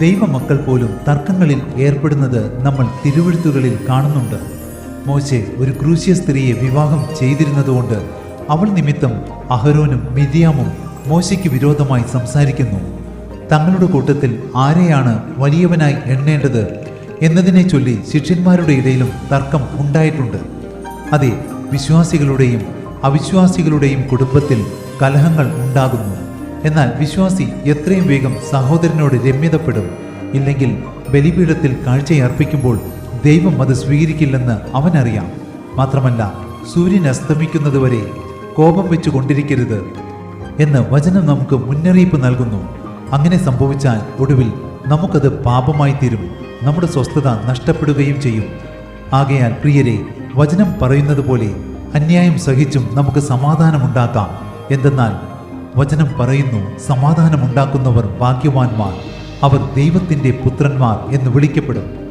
ദൈവമക്കൾ പോലും തർക്കങ്ങളിൽ ഏർപ്പെടുന്നത് നമ്മൾ തിരുവഴുത്തുകളിൽ കാണുന്നുണ്ട്. മോശെ ഒരു ക്രൂശ്യ സ്ത്രീയെ വിവാഹം ചെയ്തിരുന്നതുകൊണ്ട് അവൾ നിമിത്തം അഹരോനും മിതിയാമും മോശയ്ക്ക് വിരോധമായി സംസാരിക്കുന്നു. തങ്ങളുടെ കൂട്ടത്തിൽ ആരെയാണ് വലിയവനായി എണ്ണേണ്ടത് എന്നതിനെ ചൊല്ലി ശിഷ്യന്മാരുടെ ഇടയിലും തർക്കം ഉണ്ടായിട്ടുണ്ട്. അതെ വിശ്വാസികളുടെയും അവിശ്വാസികളുടെയും കുടുംബത്തിൽ കലഹങ്ങൾ ഉണ്ടാകുന്നു. എന്നാൽ വിശ്വാസി എത്രയും വേഗം സഹോദരനോട് രമ്യതപ്പെടും. ഇല്ലെങ്കിൽ ബലിപീഠത്തിൽ കാഴ്ചയർപ്പിക്കുമ്പോൾ ദൈവം അത് സ്വീകരിക്കില്ലെന്ന് അവനറിയാം. മാത്രമല്ല സൂര്യൻ അസ്തമിക്കുന്നതുവരെ കോപം വെച്ചു കൊണ്ടിരിക്കരുത് എന്ന് വചനം നമുക്ക് മുന്നറിയിപ്പ് നൽകുന്നു. അങ്ങനെ സംഭവിച്ചാൽ ഒടുവിൽ നമുക്കത് പാപമായി തീരും. നമ്മുടെ സ്വസ്ഥത നഷ്ടപ്പെടുകയും ചെയ്യും. ആകയാൽ പ്രിയരെ വചനം പറയുന്നത് പോലെ അന്യായം സഹിച്ചും നമുക്ക് സമാധാനമുണ്ടാക്കാം എന്തെന്നാൽ വചനം പറയുന്നു സമാധാനമുണ്ടാക്കുന്നവർ ഭാഗ്യവാന്മാർ അവർ ദൈവത്തിന്റെ പുത്രന്മാർ എന്ന് വിളിക്കപ്പെടും.